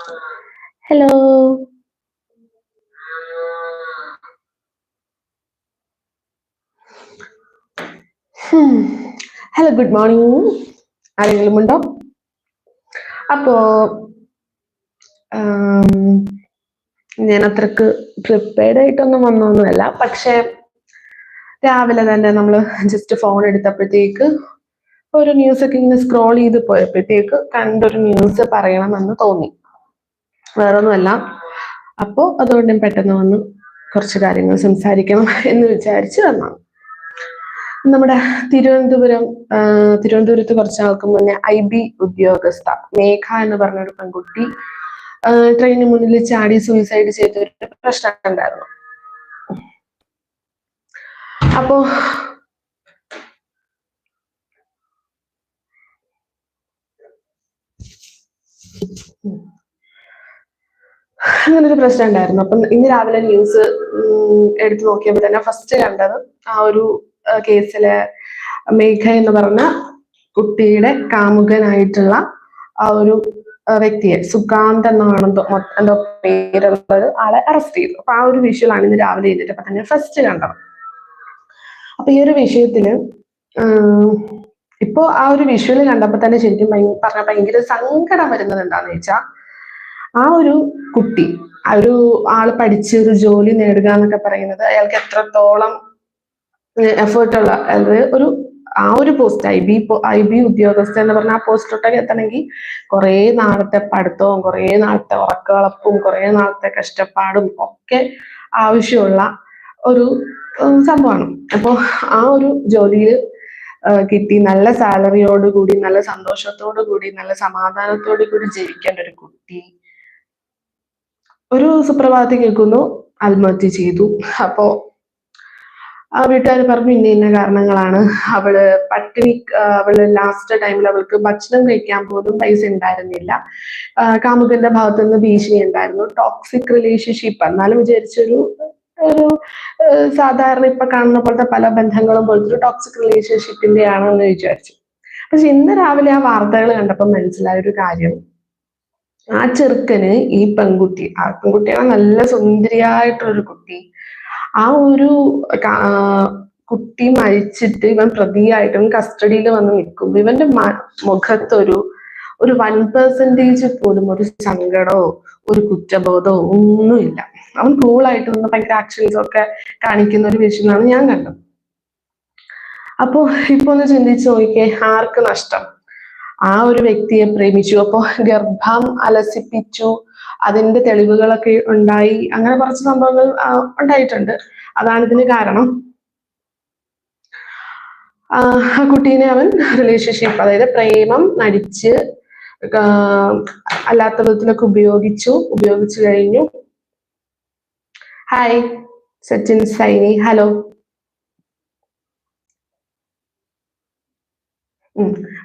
Hello hello good morning ആരെങ്കിലും ഉണ്ടോ? അപ്പോ ഞാൻ അത്രയ്ക്ക് പ്രിപ്പയർഡ് ആയിട്ടൊന്നും വന്നൊന്നുമല്ല. പക്ഷെ രാവിലെ തന്നെ നമ്മൾ ജസ്റ്റ് ഫോൺ എടുത്തപ്പോഴത്തേക്ക് ഒരു ന്യൂസ് ഒക്കെ ഇങ്ങനെ സ്ക്രോൾ ചെയ്ത് പോയപ്പോഴത്തേക്ക് കണ്ടൊരു ന്യൂസ് പറയണമെന്ന് തോന്നി. വേറൊന്നുമല്ല. അപ്പോൾ അതുകൊണ്ട് പെട്ടെന്ന് വന്ന് കുറച്ച് കാര്യങ്ങൾ സംസാരിക്കണം എന്ന് വിചാരിച്ച് വന്നാണ് നമ്മുടെ തിരുവനന്തപുരം തിരുവനന്തപുരത്ത് കുറച്ച് നാൾക്ക് മുന്നേ ഐ ബി ഉദ്യോഗസ്ഥ മേഘ എന്ന് പറഞ്ഞൊരു പെൺകുട്ടി ട്രെയിനിന് മുന്നിൽ ചാടി സൂയിസൈഡ് ചെയ്ത ഒരു പ്രശ്നം ഉണ്ടായിരുന്നു. അപ്പോ അങ്ങനെ ഒരു പ്രശ്നം ഉണ്ടായിരുന്നു. അപ്പം ഇന്ന് രാവിലെ ന്യൂസ് എടുത്തു നോക്കിയപ്പോൾ തന്നെ ഫസ്റ്റ് കണ്ടത് ആ ഒരു കേസിലെ മേഘ എന്ന് പറഞ്ഞ കുട്ടിയുടെ കാമുകനായിട്ടുള്ള ആ ഒരു വ്യക്തിയെ സുഗാന്ത് എന്നാണ് എന്തോ പേരുള്ളത് ആളെ അറസ്റ്റ് ചെയ്തു. അപ്പൊ ആ ഒരു വിഷയമാണ് ഇന്ന് രാവിലെ ചെയ്തിട്ടപ്പോ തന്നെ ഫസ്റ്റ് കണ്ടത്. അപ്പൊ ഈ ഒരു വിഷയത്തിൽ ഇപ്പോ ആ ഒരു വിഷ്വൽ കണ്ടപ്പോ തന്നെ ശരിക്കും പറഞ്ഞ ഭയങ്കര സങ്കടം വരുന്നത് എന്താന്ന് വെച്ചാ ആ ഒരു കുട്ടി ഒരു ആൾ പഠിച്ച് ഒരു ജോലി നേടുക എന്നൊക്കെ പറയുന്നത് അയാൾക്ക് എത്രത്തോളം എഫേർട്ടുള്ള അതായത് ഒരു ആ ഒരു post I B I B ഉദ്യോഗസ്ഥ എന്ന് പറഞ്ഞ ആ പോസ്റ്റിലോട്ടൊക്കെ എത്തണമെങ്കിൽ കുറേ നാളത്തെ പഠിത്തവും കുറേ നാളത്തെ ഉറക്കവളപ്പും കുറേ നാളത്തെ കഷ്ടപ്പാടും ഒക്കെ ആവശ്യമുള്ള ഒരു സംഭവമാണ്. അപ്പോൾ ആ ഒരു ജോലിയിൽ കിട്ടി നല്ല സാലറിയോട് കൂടി നല്ല സന്തോഷത്തോടു കൂടി നല്ല സമാധാനത്തോടു കൂടി ജീവിക്കേണ്ട ഒരു കുട്ടി ഒരു സുപ്രഭാതത്തിൽ കേൾക്കുന്നു. ആത്മഹത്യ ചെയ്തു. അപ്പോ ആ വീട്ടുകാർ പറഞ്ഞു ഇന്ന ഇന്ന കാരണങ്ങളാണ്. അവൾ പട്ടിണി അവൾ ലാസ്റ്റ് ടൈമിൽ അവൾക്ക് ഭക്ഷണം കഴിക്കാൻ പോലും പൈസ ഉണ്ടായിരുന്നില്ല. കാമുകന്റെ ഭാഗത്തു നിന്ന് ഭീഷണി ഉണ്ടായിരുന്നു. ടോക്സിക് റിലേഷൻഷിപ്പ് എന്നാലും വിചാരിച്ചൊരു ഒരു സാധാരണ ഇപ്പൊ കാണുന്ന പോലത്തെ പല ബന്ധങ്ങളും പോലത്തെ ഒരു ടോക്സിക് റിലേഷൻഷിപ്പിന്റെ ആണെന്ന് വിചാരിച്ചു. പക്ഷെ ഇന്ന് രാവിലെ ആ വാർത്തകൾ കണ്ടപ്പോൾ മനസ്സിലായ ഒരു കാര്യം. ആ ചെറുക്കന് ഈ പെൺകുട്ടി ആ പെൺകുട്ടിയാണ് നല്ല സുന്ദരിയായിട്ടുള്ളൊരു കുട്ടി. ആ ഒരു കുട്ടി മരിച്ചിട്ട് ഇവൻ പ്രതിയായിട്ടും കസ്റ്റഡിയിൽ വന്ന് നിൽക്കും. ഇവന്റെ മുഖത്തൊരു ഒരു വൺ പെർസെന്റേജ് പോലും ഒരു സങ്കടമോ ഒരു കുറ്റബോധമോ ഒന്നുമില്ല. അവൻ കൂളായിട്ട് നിന്ന് ഭയങ്കര ആക്ഷൻസ് ഒക്കെ കാണിക്കുന്ന ഒരു വിഷയമാണ് ഞാൻ കണ്ടത്. അപ്പോ ഇപ്പൊ ഒന്ന് ചിന്തിച്ച് നോക്കിയേ ആർക്ക് നഷ്ടം? ആ ഒരു വ്യക്തിയെ പ്രേമിച്ചു. അപ്പോ ഗർഭം അലസിപ്പിച്ചു. അതിന്റെ തെളിവുകളൊക്കെ ഉണ്ടായി. അങ്ങനെ കുറച്ച് സംഭവങ്ങൾ ഉണ്ടായിട്ടുണ്ട്. അതാണ് ഇതിന് കാരണം. ആ കുട്ടീനെ അവൻ റിലേഷൻഷിപ്പ് അതായത് പ്രേമം നടിച്ച് അല്ലാത്ത വിധത്തിലൊക്കെ ഉപയോഗിച്ചു ഉപയോഗിച്ചു കഴിഞ്ഞു. ഹായ് സച്ചിൻ സൈനി ഹലോ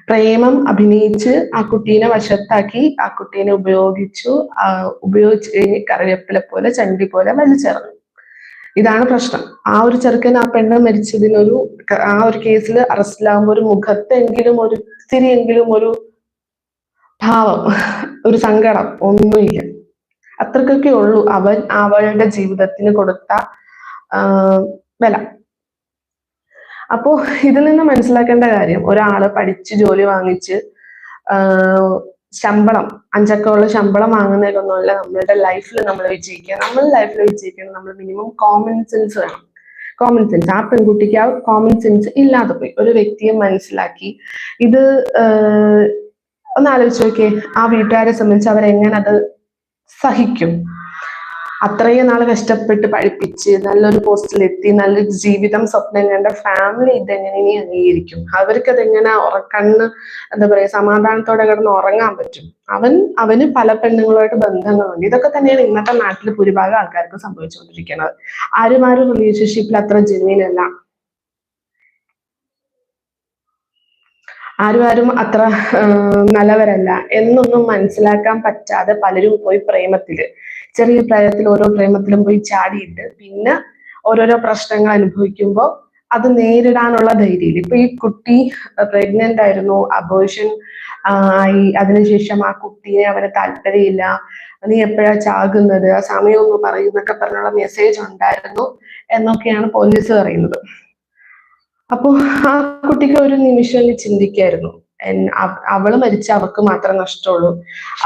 പ്രേമം അഭിനയിച്ച് ആ കുട്ടീനെ വശത്താക്കി ആ കുട്ടീനെ ഉപയോഗിച്ചു ആ ഉപയോഗിച്ച് കഴിഞ്ഞ് കറിവേപ്പില പോലെ ചണ്ടി പോലെ വലിച്ചെറിഞ്ഞു. ഇതാണ് പ്രശ്നം. ആ ഒരു ചെറുക്കൻ ആ പെണ്ണ് മരിച്ചതിനൊരു ആ ഒരു കേസിൽ അറസ്റ്റിലാകുമ്പോൾ ഒരു മുഖത്തെങ്കിലും ഒരു ഇത്തിരിയെങ്കിലും ഒരു ഭാവം ഒരു സങ്കടം ഒന്നുമില്ല. അത്രക്കൊക്കെ ഉള്ളൂ അവൻ അവളുടെ ജീവിതത്തിന് കൊടുത്ത വില. അപ്പോ ഇതിൽ നിന്ന് മനസ്സിലാക്കേണ്ട കാര്യം ഒരാൾ പഠിച്ച് ജോലി വാങ്ങിച്ച് ശമ്പളം അഞ്ചക്കമുള്ള ശമ്പളം വാങ്ങുന്നതിലൊന്നുമല്ല നമ്മളുടെ ലൈഫിൽ നമ്മൾ വിജയിക്കുക. നമ്മൾ ലൈഫിൽ വിജയിക്കണം. നമ്മൾ മിനിമം കോമൺ സെൻസ് വേണം. കോമൺ സെൻസ് ആ പെൺകുട്ടിക്ക് ആ കോമൺ സെൻസ് ഇല്ലാതെ പോയി. ഒരു വ്യക്തിയെ മനസ്സിലാക്കി. ഇത് ഒന്ന് ആലോചിച്ച് നോക്കിയേ. ആ വീട്ടുകാരെ സംബന്ധിച്ച് അവരെങ്ങനെ അത് സഹിക്കും? അത്രയും നാൾ കഷ്ടപ്പെട്ട് പഠിപ്പിച്ച് നല്ലൊരു പോസ്റ്റിലെത്തി നല്ലൊരു ജീവിതം സ്വപ്നം കണ്ട ഫാമിലി ഇതെങ്ങനെ ഇനി അംഗീകരിക്കും? അവർക്ക് അതെങ്ങനെ ഉറക്കണ്ണ് എന്താ പറയാ സമാധാനത്തോടെ കിടന്ന് ഉറങ്ങാൻ പറ്റും? അവൻ അവന് പല പെണ്ണുങ്ങളുമായിട്ട് ബന്ധങ്ങളുണ്ട്. ഇതൊക്കെ തന്നെയാണ് ഇന്നത്തെ നാട്ടിൽ ഭൂരിഭാഗം ആൾക്കാർക്ക് സംഭവിച്ചുകൊണ്ടിരിക്കുന്നത്. ആരും ആരും റിലേഷൻഷിപ്പിൽ അത്ര ജെന്യൂൻ അല്ല. ആരും ആരും അത്ര നല്ലവരല്ല എന്നൊന്നും മനസ്സിലാക്കാൻ പറ്റാതെ പലരും പോയി പ്രേമത്തിൽ. ചെറിയ പ്രായത്തിൽ ഓരോ പ്രേമത്തിലും പോയി ചാടിയിട്ട് പിന്നെ ഓരോരോ പ്രശ്നങ്ങൾ അനുഭവിക്കുമ്പോൾ അത് നേരിടാനുള്ള ധൈര്യം ഇപ്പൊ ഈ കുട്ടി പ്രഗ്നന്റ് ആയിരുന്നു. അബോഷൻ ആയി. അതിനുശേഷം ആ കുട്ടിയെ അവന് താല്പര്യമില്ല. നീ എപ്പോഴാ ചാകുന്നത്? ആ സമയം ഒന്ന് പറയുന്നൊക്കെ പറഞ്ഞുള്ള മെസ്സേജ് ഉണ്ടായിരുന്നു എന്നൊക്കെയാണ് പോലീസ് പറയുന്നത്. അപ്പോ ആ കുട്ടിക്ക് ഒരു നിമിഷം ചിന്തിക്കായിരുന്നു. അവൾ മരിച്ച അവക്ക് മാത്രം നഷ്ടമുള്ളൂ.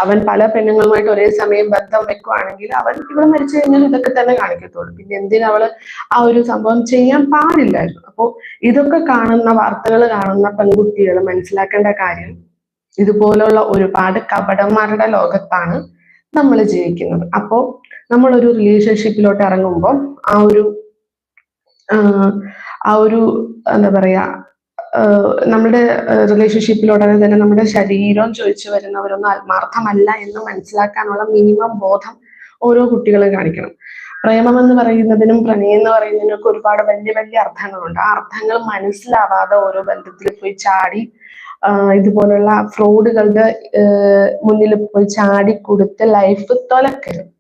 അവൻ പല പെണ്ണുങ്ങളുമായിട്ട് ഒരേ സമയം ബന്ധം വെക്കുവാണെങ്കിൽ അവൻ ഇവിടെ മരിച്ചു കഴിഞ്ഞാൽ ഇതൊക്കെ തന്നെ കാണിക്കത്തുള്ളൂ. പിന്നെ എന്തിനാ അവൾ ആ ഒരു സംഭവം ചെയ്യാൻ പാടില്ലായിരുന്നു. അപ്പോ ഇതൊക്കെ കാണുന്ന വാർത്തകൾ കാണുന്ന പെൺകുട്ടികൾ മനസ്സിലാക്കേണ്ട കാര്യം ഇതുപോലുള്ള ഒരുപാട് കപടന്മാരുടെ ലോകത്താണ് നമ്മൾ ജീവിക്കുന്നത്. അപ്പോ നമ്മളൊരു റിലേഷൻഷിപ്പിലോട്ട് ഇറങ്ങുമ്പോൾ ആ ഒരു ആ ഒരു എന്താ പറയാ നമ്മുടെ റിലേഷൻഷിപ്പിലുടനെ തന്നെ നമ്മുടെ ശരീരം ചോദിച്ചു വരുന്നവരൊന്നും ആത്മാർത്ഥമല്ല എന്ന് മനസ്സിലാക്കാനുള്ള മിനിമം ബോധം ഓരോ കുട്ടികളും കാണിക്കണം. പ്രേമം എന്ന് പറയുന്നതിനും പ്രണയം എന്ന് പറയുന്നതിനും ഒക്കെ ഒരുപാട് വലിയ വലിയ അർത്ഥങ്ങളുണ്ട്. ആ അർത്ഥങ്ങൾ മനസ്സിലാവാതെ ഓരോ ബന്ധത്തിൽ പോയി ചാടി ഇതുപോലുള്ള ഫ്രോഡുകളുടെ മുന്നിൽ പോയി ചാടി കൊടുത്ത് ലൈഫ് തൊലക്കരുത്.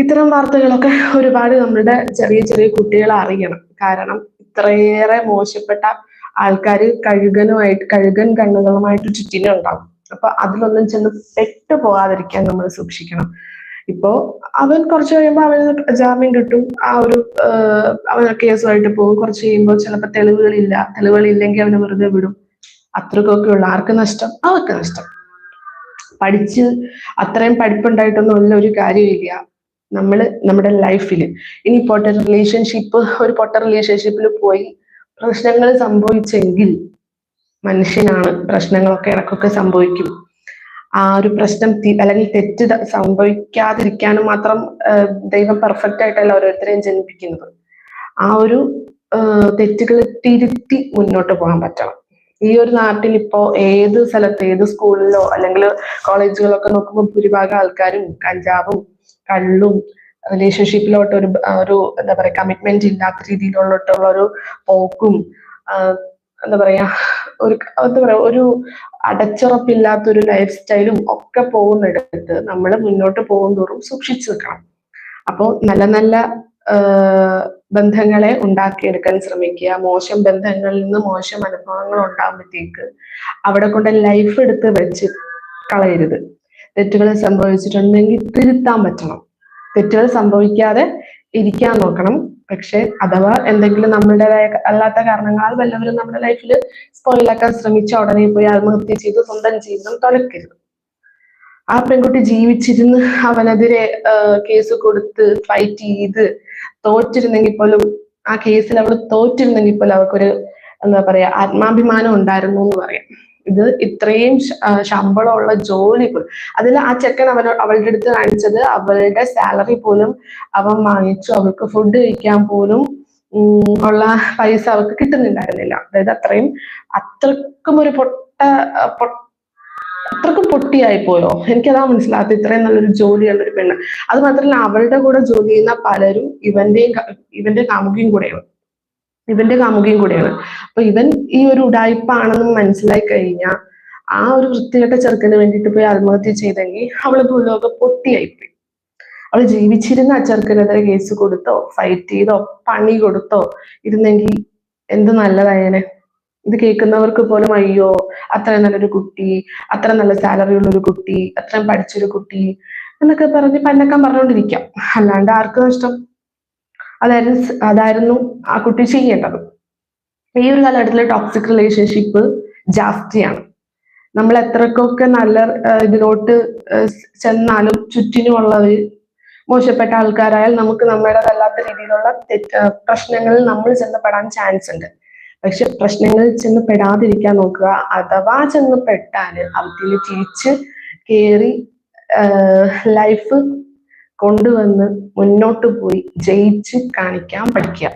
ഇത്തരം വാർത്തകളൊക്കെ ഒരുപാട് നമ്മുടെ ചെറിയ ചെറിയ കുട്ടികൾ അറിയണം. കാരണം ഇത്രയേറെ മോശപ്പെട്ട ആൾക്കാർ കഴുകനുമായിട്ട് കഴുകൻ കണ്ണുകളുമായിട്ട് ചുറ്റിനുണ്ടാവും. അപ്പൊ അതിലൊന്നും ചെന്ന് പെട്ടു പോകാതിരിക്കാൻ നമ്മൾ സൂക്ഷിക്കണം. ഇപ്പോ അവൻ കുറച്ച് കഴിയുമ്പോൾ അവന് ജാമ്യം കിട്ടും. ആ ഒരു അവൻ കേസുമായിട്ട് പോകും. കുറച്ച് കഴിയുമ്പോൾ ചിലപ്പോൾ തെളിവുകളില്ല. തെളിവുകളില്ലെങ്കിൽ അവന് വെറുതെ വിടും. അത്രക്കൊക്കെ ഉള്ള. ആർക്ക് നഷ്ടം? അവർക്ക് നഷ്ടം. പഠിച്ച് അത്രയും പഠിപ്പുണ്ടായിട്ടൊന്നും ഉള്ള ഒരു കാര്യമില്ല. നമ്മൾ നമ്മുടെ ലൈഫിൽ ഇനി പൊട്ട റിലേഷൻഷിപ്പ് ഒരു പൊട്ട റിലേഷൻഷിപ്പിൽ പോയി പ്രശ്നങ്ങൾ സംഭവിച്ചെങ്കിൽ മനുഷ്യനാണ് പ്രശ്നങ്ങളൊക്കെ ഇടക്കൊക്കെ സംഭവിക്കും. ആ ഒരു പ്രശ്നം അല്ലെങ്കിൽ തെറ്റ് സംഭവിക്കാതിരിക്കാനും മാത്രം ദൈവം പെർഫെക്റ്റ് ആയിട്ടല്ല ഓരോരുത്തരെയും ജനിപ്പിക്കുന്നത്. ആ ഒരു തെറ്റുകൾ തിരുത്തി മുന്നോട്ട് പോകാൻ പറ്റണം. ഈ ഒരു നാട്ടിൽ ഇപ്പോ ഏത് സ്ഥലത്ത് ഏത് സ്കൂളിലോ അല്ലെങ്കിൽ കോളേജുകളൊക്കെ നോക്കുമ്പോൾ ഭൂരിഭാഗം ആൾക്കാരും കഞ്ചാവും കള്ളും റിലേഷൻഷിപ്പിലോട്ട് ഒരു ഒരു എന്താ പറയാ കമ്മിറ്റ്മെന്റ് ഇല്ലാത്ത രീതിയിലോട്ടുള്ള ഒരു പോക്കും എന്താ പറയാ ഒരു എന്താ പറയാ ഒരു അടച്ചുറപ്പില്ലാത്ത ഒരു ലൈഫ് സ്റ്റൈലും ഒക്കെ പോകുന്നിടത്ത് നമ്മൾ മുന്നോട്ട് പോകും തോറും സൂക്ഷിച്ചു വെക്കണം അപ്പോൾ നല്ല നല്ല ബന്ധങ്ങളെ ഉണ്ടാക്കിയെടുക്കാൻ ശ്രമിക്കുക. മോശം ബന്ധങ്ങളിൽ നിന്ന് മോശം അനുഭവങ്ങൾ ഉണ്ടാകുമ്പോഴത്തേക്ക് അവിടെ കൊണ്ട് ലൈഫ് എടുത്ത് വെച്ച് കളയരുത്. തെറ്റുകൾ സംഭവിച്ചിട്ടുണ്ടെങ്കിൽ തിരുത്താൻ പറ്റണം. തെറ്റുകൾ സംഭവിക്കാതെ ഇരിക്കാൻ നോക്കണം. പക്ഷെ അഥവാ എന്തെങ്കിലും നമ്മളുടേതായ അല്ലാത്ത കാരണങ്ങളാൽ വല്ലവരും നമ്മുടെ ലൈഫിൽ സ്പോയിലാക്കാൻ ശ്രമിച്ച ഉടനെ പോയി ആത്മഹത്യ ചെയ്ത് സ്വന്തം ജീവിതം തുലക്കരുത് ആ പെൺകുട്ടി ജീവിച്ചിരുന്ന് അവനെതിരെ കേസ് കൊടുത്ത് ഫൈറ്റ് ചെയ്ത് തോറ്റിരുന്നെങ്കിൽ പോലും ആ കേസിൽ അവൾ തോറ്റിരുന്നെങ്കിൽ പോലും അവർക്കൊരു എന്താ പറയാ ആത്മാഭിമാനം ഉണ്ടായിരുന്നു എന്ന് പറയാം. ഇത് ഇത്രയും ശമ്പളമുള്ള ജോലി പോലും. അതിൽ ആ ചെക്കൻ അവർ അവളുടെ അടുത്ത് കാണിച്ചത് അവളുടെ സാലറി പോലും അവൻ വാങ്ങിച്ചു. അവൾക്ക് ഫുഡ് കഴിക്കാൻ പോലും ഉള്ള പൈസ അവൾക്ക് കിട്ടുന്നുണ്ടായിരുന്നില്ല. അതായത് അത്രയും അത്രക്കും ഒരു പൊട്ട അത്രക്കും പൊട്ടിയായി പോയോ? എനിക്കതാ മനസ്സിലാത്ത ഇത്രയും നല്ലൊരു ജോലിയുള്ള ഒരു പെണ്ണ്. അത് മാത്രമല്ല അവളുടെ കൂടെ ജോലി ചെയ്യുന്ന പലരും ഇവന്റെയും ഇവന്റെ കാമുകിയും കൂടെയാണ് ഇവന്റെ കാമുകിയും കൂടിയാണ്. അപ്പൊ ഇവൻ ഈ ഒരു ഉടായ്പാണെന്ന് മനസ്സിലായി കഴിഞ്ഞാൽ ആ ഒരു വൃത്തികെട്ട ചെറുക്കന് വേണ്ടിയിട്ട് പോയി ആത്മഹത്യ ചെയ്തെങ്കിൽ അവൾ ഭൂലോക പൊട്ടിയായിപ്പോയി. അവൾ ജീവിച്ചിരുന്ന ആ ചെറുക്കനെതിരെ കേസ് കൊടുത്തോ ഫൈറ്റ് ചെയ്തോ പണി കൊടുത്തോ ഇരുന്നെങ്കിൽ എന്ത് നല്ലതായേനെ? ഇത് കേൾക്കുന്നവർക്ക് പോലും അയ്യോ അത്ര നല്ലൊരു കുട്ടി അത്ര നല്ല സാലറി ഉള്ളൊരു കുട്ടി അത്രയും പഠിച്ചൊരു കുട്ടി എന്നൊക്കെ പറഞ്ഞ് പന്നക്കാൻ പറഞ്ഞുകൊണ്ടിരിക്കാം അല്ലാണ്ട് ആർക്ക് നഷ്ടം. അതായിരുന്നു അതായിരുന്നു ആ കുട്ടി ചെയ്യേണ്ടത്. ഈ ഒരു കാലഘട്ടത്തിലെ ടോക്സിക് റിലേഷൻഷിപ്പ് ജാസ്തിയാണ്. നമ്മൾ എത്രക്കൊക്കെ നല്ല ഇതിലോട്ട് ചെന്നാലും ചുറ്റിനുമുള്ളവർ മോശപ്പെട്ട ആൾക്കാരായാൽ നമുക്ക് നമ്മുടേതല്ലാത്ത രീതിയിലുള്ള പ്രശ്നങ്ങളിൽ നമ്മൾ ചെന്നപ്പെടാൻ ചാൻസ് ഉണ്ട്. പക്ഷെ പ്രശ്നങ്ങളിൽ ചെന്ന് പെടാതിരിക്കാൻ നോക്കുക. അഥവാ ചെന്ന് പെട്ടാൽ അതിൽ തിരിച്ച് കയറി ലൈഫ് കൊണ്ടുവന്ന് മുന്നോട്ട് പോയി ജയിച്ച് കാണിക്കാൻ പഠിക്കുക.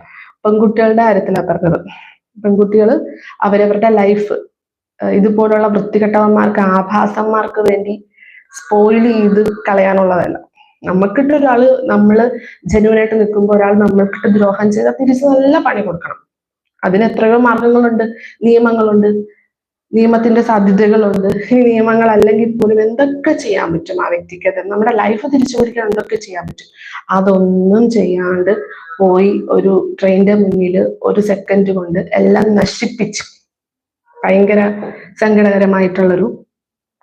പെൺകുട്ടികളുടെ കാര്യത്തിലാണ് പറഞ്ഞത്. പെൺകുട്ടികൾ അവരവരുടെ ലൈഫ് ഇതുപോലുള്ള വൃത്തികെട്ടവന്മാർക്ക് ആഭാസന്മാർക്ക് വേണ്ടി സ്പോയിൽ ചെയ്ത് കളയാനുള്ളതല്ല. നമുക്കിട്ട് ഒരാൾ നമ്മൾ ജനുവനായിട്ട് നിൽക്കുമ്പോൾ ഒരാൾ നമ്മൾക്കിട്ട് ദ്രോഹം ചെയ്താൽ തിരിച്ച് നല്ല പണി കൊടുക്കണം. അതിന് എത്രയോ മാർഗങ്ങളുണ്ട് നിയമങ്ങളുണ്ട്. നിയമത്തിന്റെ സാധ്യതകളുണ്ട് ഈ നിയമങ്ങൾ അല്ലെങ്കിൽ പോലും എന്തൊക്കെ ചെയ്യാൻ പറ്റും ആ വ്യക്തിക്ക്? നമ്മുടെ ലൈഫ് തിരിച്ചു പിടിക്കാൻ എന്തൊക്കെ ചെയ്യാൻ പറ്റും? അതൊന്നും ചെയ്യാണ്ട് പോയി ഒരു ട്രെയിനിന്റെ മുന്നിൽ ഒരു സെക്കൻഡ് കൊണ്ട് എല്ലാം നശിപ്പിച്ച് ഭയങ്കര സങ്കടകരമായിട്ടുള്ളൊരു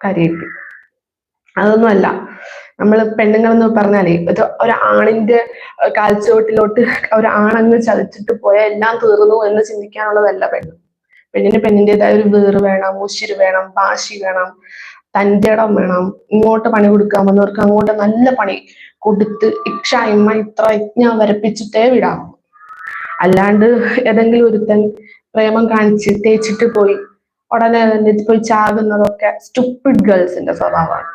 കാര്യമായിട്ട്. അതൊന്നുമല്ല. നമ്മൾ പെണ്ണുങ്ങൾ എന്ന് പറഞ്ഞാലേ ഒരു ഒരു ആണിന്റെ കാൽച്ചുവട്ടിലോട്ട് ഒരു ആണങ്ങ് ചതിച്ചിട്ട് പോയാൽ എല്ലാം തീർന്നു എന്ന് ചിന്തിക്കാനുള്ളതല്ല പെണ്ണ്. പെണ്ണിന് പെണ്ണിന്റെതായ ഒരു വേറ് വേണം ഉശിര് വേണം വാശി വേണം തന്റെ ഇടം വേണം ഇങ്ങോട്ട് പണി കൊടുക്കാൻ വന്നവർക്ക് അങ്ങോട്ട് നല്ല പണി കൊടുത്ത് ഇക്ഷ ഇമ്മ ഇത്ര യജ്ഞ വരപ്പിച്ചിട്ടേ വിടാം. അല്ലാണ്ട് ഏതെങ്കിലും ഒരുത്തൻ പ്രേമം കാണിച്ച് തേച്ചിട്ട് പോയി ഉടനെ തന്നെ പോയി ചാകുന്നതൊക്കെ സ്റ്റുപ്പിഡ് ഗേൾസിന്റെ സ്വഭാവമാണ്.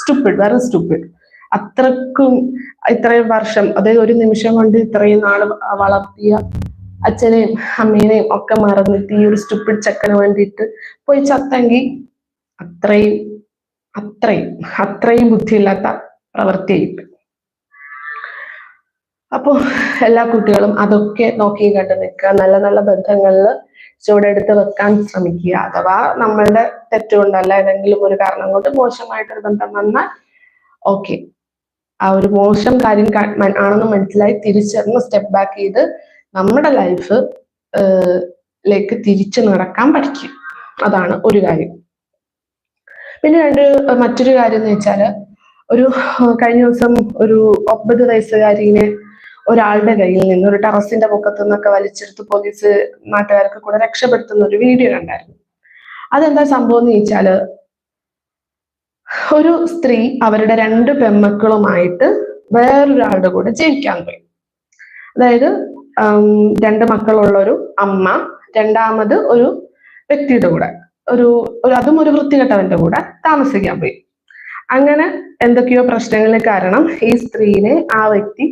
സ്റ്റുപ്പിഡ് വെറും സ്റ്റുപ്പിഡ് അത്രക്കും ഇത്രയും വർഷം അതായത് ഒരു നിമിഷം കൊണ്ട് ഇത്രയും നാൾ വളർത്തിയ അച്ഛനെയും അമ്മേനെയും ഒക്കെ മറന്നിട്ട് ഈ ഒരു സ്റ്റുപ്പിഡ് ചക്കന് വേണ്ടിയിട്ട് പോയി ചത്തെങ്കിൽ അത്രയും അത്രയും അത്രയും ബുദ്ധിയില്ലാത്ത പ്രവൃത്തിയായിട്ട് അപ്പോ എല്ലാ കുട്ടികളും അതൊക്കെ നോക്കി കണ്ട് നിൽക്കുക നല്ല നല്ല ബന്ധങ്ങളിൽ ചുവടെടുത്ത് വെക്കാൻ ശ്രമിക്കുക. അഥവാ നമ്മളുടെ തെറ്റുകൊണ്ടല്ല ഏതെങ്കിലും ഒരു കാരണം കൊണ്ട് മോശമായിട്ടൊരു ബന്ധം വന്നാൽ ഓക്കെ ആ ഒരു മോശം കാര്യം ആണെന്ന് മനസ്സിലായി തിരിച്ചറിഞ്ഞ് സ്റ്റെപ്പ് ബാക്ക് ചെയ്ത് നമ്മുടെ ലൈഫ് ലേക്ക് തിരിച്ചു നടക്കാൻ പഠിക്കും. അതാണ് ഒരു കാര്യം. പിന്നെ രണ്ട് മറ്റൊരു കാര്യം എന്ന് വെച്ചാൽ ഒരു കഴിഞ്ഞ ദിവസം ഒരു ഒമ്പത് വയസ്സുകാരിനെ ഒരാളുടെ കയ്യിൽ നിന്ന് ഒരു ടെറസിന്റെ പൊക്കത്തു നിന്നൊക്കെ വലിച്ചെടുത്ത് പോലീസ് നാട്ടുകാർക്ക് കൂടെ രക്ഷപ്പെടുത്തുന്ന ഒരു വീഡിയോ കണ്ടായിരുന്നു. അതെന്താ സംഭവം എന്ന് ചോദിച്ചാൽ ഒരു സ്ത്രീ അവരുടെ രണ്ട് പെമ്മക്കളുമായിട്ട് വേറൊരാളുടെ കൂടെ ജീവിക്കാൻ പോയി. അതായത് രണ്ട് മക്കളുള്ള ഒരു അമ്മ രണ്ടാമത് ഒരു വ്യക്തിയുടെ കൂടെ. ഒരു അതും ഒരു വൃത്തികെട്ടവന്റെ കൂടെ താമസിക്കാൻ പോയി. അങ്ങനെ എന്തൊക്കെയോ പ്രശ്നങ്ങൾ കാരണം ഈ സ്ത്രീനെ ആ വ്യക്തി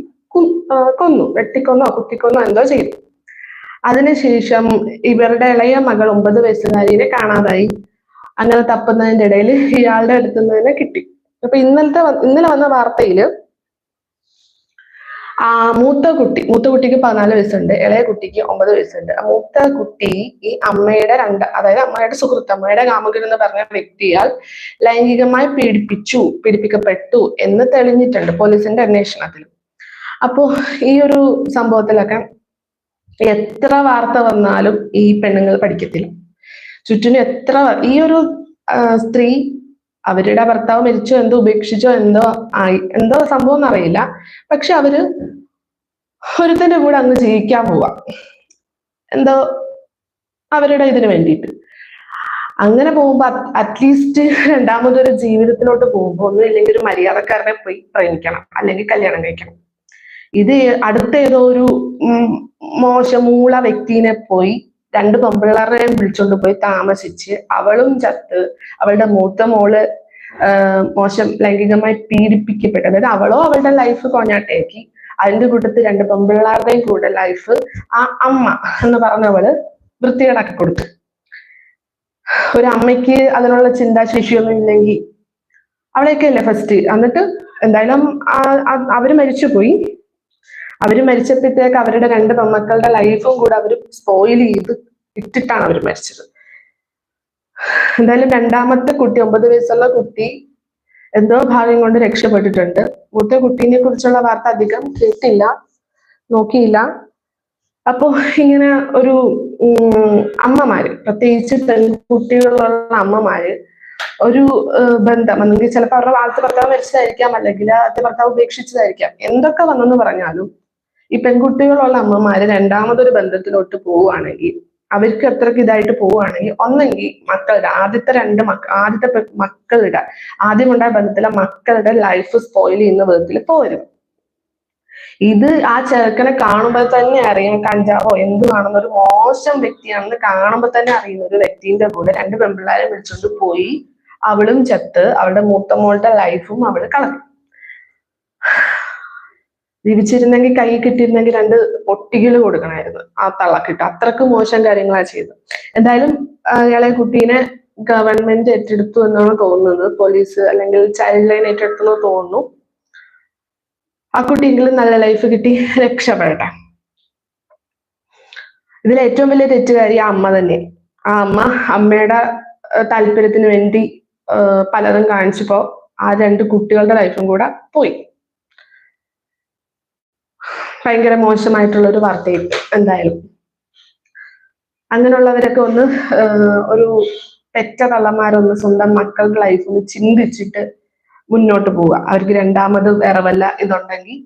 കൊന്നു. വെട്ടിക്കൊന്നോ കുത്തിക്കൊന്നോ എന്തോ ചെയ്തു. അതിനുശേഷം ഇവരുടെ ഇളയ മകൾ ഒമ്പത് വയസ്സുകാരിനെ കാണാതായി. അങ്ങനെ തപ്പുന്നതിന്റെ ഇടയിൽ ഇയാളുടെ അടുത്തുനിന്ന് തന്നെ കിട്ടി. അപ്പൊ ഇന്നലത്തെ ഇന്നലെ വന്ന വാർത്തയിൽ ആ മൂത്ത കുട്ടി മൂത്ത കുട്ടിക്ക് പതിനാല് വയസ്സുണ്ട് ഇളയ കുട്ടിക്ക് ഒമ്പത് വയസ്സുണ്ട്. ആ മൂത്ത കുട്ടി ഈ അമ്മയുടെ രണ്ട് അതായത് അമ്മയുടെ സുഹൃത്ത് അമ്മയുടെ കാമുകൻ എന്ന് പറഞ്ഞ വ്യക്തിയാൽ ലൈംഗികമായി പീഡിപ്പിച്ചു പീഡിപ്പിക്കപ്പെട്ടു എന്ന് തെളിഞ്ഞിട്ടുണ്ട് പോലീസിന്റെ അന്വേഷണത്തിൽ അപ്പോ ഈ ഒരു സംഭവത്തിലൊക്കെ എത്ര വാർത്ത വന്നാലും ഈ പെണ്ണുങ്ങൾ പഠിക്കത്തില്ല. ചുറ്റിനും എത്ര ഈ ഒരു സ്ത്രീ അവരുടെ ഭർത്താവ് മരിച്ചോ എന്തോ ഉപേക്ഷിച്ചോ എന്തോ ആയി എന്തോ സംഭവം എന്നറിയില്ല. പക്ഷെ അവർ ഒരുത്തന്റെ കൂടെ അങ്ങ് ജീവിക്കാൻ പോവാ. എന്തോ അവരുടെ ഇതിന് വേണ്ടിയിട്ട്. അങ്ങനെ പോകുമ്പോ അറ്റ്ലീസ്റ്റ് രണ്ടാമതൊരു ജീവിതത്തിലോട്ട് പോകുമ്പോ ഒന്നും ഇല്ലെങ്കിൽ ഒരു മര്യാദക്കാരനെ പോയി പ്രേമിക്കണം. അല്ലെങ്കിൽ കല്യാണം കഴിക്കണം. ഇത് അടുത്ത ഏതോ ഒരു മോശമൂള വ്യക്തിനെ പോയി രണ്ട് പെമ്പിള്ളേരെയും വിളിച്ചോണ്ട് പോയി താമസിച്ച് അവളും ചത്ത് അവളുടെ മൂത്ത മോൾ മോശം ലൈംഗികമായി പീഡിപ്പിക്കപ്പെട്ടു. അതായത് അവളോ അവളുടെ ലൈഫ് കോഞ്ഞാട്ടേക്ക്. അതിന്റെ കൂട്ടത്തിൽ രണ്ട് പെമ്പിള്ളേരുടെയും കൂടെ ലൈഫ് ആ അമ്മ എന്ന് പറഞ്ഞവൾ വൃത്തികേടാക്കി കൊടുത്തു. ഒരു അമ്മയ്ക്ക് അതിനുള്ള ചിന്താശേഷിയൊന്നും ഇല്ലെങ്കിൽ അവളെയൊക്കെ അല്ലേ ഫസ്റ്റ് എന്നിട്ട് എന്തായാലും അവർ മരിച്ചു അവർ അവർ മരിച്ചപ്പോഴത്തേക്ക് അവരുടെ രണ്ട് പെമ്മക്കളുടെ ലൈഫും കൂടെ അവർ സ്പോയിൽ ചെയ്ത് ഇട്ടിട്ടാണ് അവർ മരിച്ചത്. എന്തായാലും രണ്ടാമത്തെ കുട്ടി ഒമ്പത് വയസ്സുള്ള കുട്ടി എന്തോ ഭാഗ്യം കൊണ്ട് രക്ഷപ്പെട്ടിട്ടുണ്ട്. മൂത്ത കുട്ടീനെ കുറിച്ചുള്ള വാർത്ത അധികം കേട്ടില്ല നോക്കിയില്ല. അപ്പോ ഇങ്ങനെ ഒരു അമ്മമാര് പ്രത്യേകിച്ച് പെൺകുട്ടികളുള്ള അമ്മമാര് ഒരു ബന്ധം അല്ലെങ്കിൽ ചിലപ്പോൾ അവരുടെ ആദ്യത്തെ ഭർത്താവ് മരിച്ചതായിരിക്കാം അല്ലെങ്കിൽ ആദ്യത്തെ ഭർത്താവ് ഉപേക്ഷിച്ചതായിരിക്കാം എന്തൊക്കെ വന്നെന്ന് പറഞ്ഞാലും ഈ പെൺകുട്ടികളുള്ള അമ്മമാര് രണ്ടാമതൊരു ബന്ധത്തിലോട്ട് പോവുകയാണെങ്കിൽ അവർക്ക് അത്രയ്ക്ക് ഇതായിട്ട് പോവുകയാണെങ്കിൽ ഒന്നെങ്കിൽ മക്കളുടെ ആദ്യത്തെ രണ്ട് മക്ക ആദ്യത്തെ മക്കളുടെ ആദ്യമുണ്ടായ ബന്ധത്തിലെ മക്കളുടെ ലൈഫ് സ്പോയിൽ ചെയ്യുന്ന വിധത്തിൽ പോരും. ഇത് ആ ചെറുക്കനെ കാണുമ്പോൾ തന്നെ അറിയാം കഞ്ചാവോ എന്ത് കാണുന്ന ഒരു മോശം വ്യക്തിയാണെന്ന് കാണുമ്പോൾ തന്നെ അറിയുന്ന ഒരു വ്യക്തിന്റെ കൂടെ രണ്ട് പെൺപിള്ളേരെ വിളിച്ചോണ്ട് പോയി അവളും ചത്ത് അവളുടെ മൂത്ത മോളുടെ ലൈഫും അവൾ കളഞ്ഞു. ജീവിച്ചിരുന്നെങ്കിൽ കൈ കിട്ടിയിരുന്നെങ്കിൽ രണ്ട് പൊട്ടികൾ കൊടുക്കണമായിരുന്നു ആ തള്ളക്കിട്ട്. അത്രയ്ക്ക് മോശം കാര്യങ്ങളാണ് ചെയ്തത്. എന്തായാലും ഇയാളെ കുട്ടീനെ ഗവൺമെന്റ് ഏറ്റെടുത്തു എന്നാണ് തോന്നുന്നത്. പോലീസ് അല്ലെങ്കിൽ ചൈൽഡ് ലൈൻ ഏറ്റെടുത്തു എന്ന് തോന്നുന്നു. ആ കുട്ടിയെങ്കിലും നല്ല ലൈഫ് കിട്ടി. രക്ഷപ്പെടട്ടെ. ഇതിൽ ഏറ്റവും വലിയ തെറ്റുകാരി ആ അമ്മ തന്നെ. ആ അമ്മ അമ്മയുടെ താല്പര്യത്തിന് വേണ്ടി പലതും കാണിച്ചപ്പോ ആ രണ്ട് കുട്ടികളുടെ ലൈഫും കൂടെ പോയി. ഭയങ്കര മോശമായിട്ടുള്ള ഒരു വാർത്തയായിരുന്നു എന്തായാലും. അങ്ങനെയുള്ളവരൊക്കെ ഒന്ന് ഒരു പെറ്റ തള്ളമാരൊന്ന് സ്വന്തം മക്കളുടെ ലൈഫ് ഒന്ന് ചിന്തിച്ചിട്ട് മുന്നോട്ട് പോവുക. അവർക്ക് രണ്ടാമത് വേറെ വല്ല ഇതുണ്ടെങ്കിൽ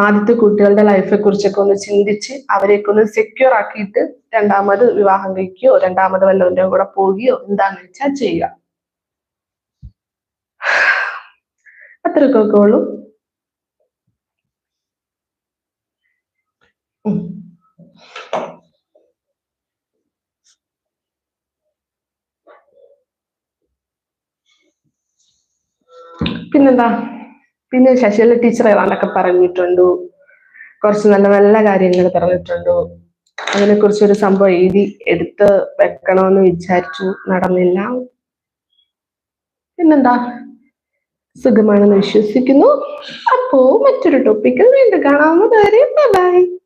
ആദ്യത്തെ കുട്ടികളുടെ ലൈഫെ കുറിച്ചൊക്കെ ഒന്ന് ചിന്തിച്ച് അവരെയൊക്കെ ഒന്ന് സെക്യൂർ ആക്കിയിട്ട് രണ്ടാമത് വിവാഹം കഴിക്കുകയോ രണ്ടാമത് വല്ലവന്റെ കൂടെ പോവുകയോ എന്താന്ന് വെച്ചാൽ ചെയ്യുക. അത്രയൊക്കെ ഉള്ളൂ. പിന്നെന്താ? പിന്നെ ശശികല ടീച്ചർ ഏതാണ്ടൊക്കെ പറഞ്ഞിട്ടുണ്ട്. കുറച്ച് നല്ല നല്ല കാര്യങ്ങൾ പറഞ്ഞിട്ടുണ്ട്. അതിനെ കുറിച്ചൊരു സംഭവം എഴുതി എടുത്ത് വെക്കണമെന്ന് വിചാരിച്ചു. നടന്നില്ല. പിന്നെന്താ? സുഖമാണെന്ന് വിശ്വസിക്കുന്നു. അപ്പോ മറ്റൊരു ടോപ്പിക്കിൽ വീണ്ടും കാണാവുന്നതുവരെ. ബൈ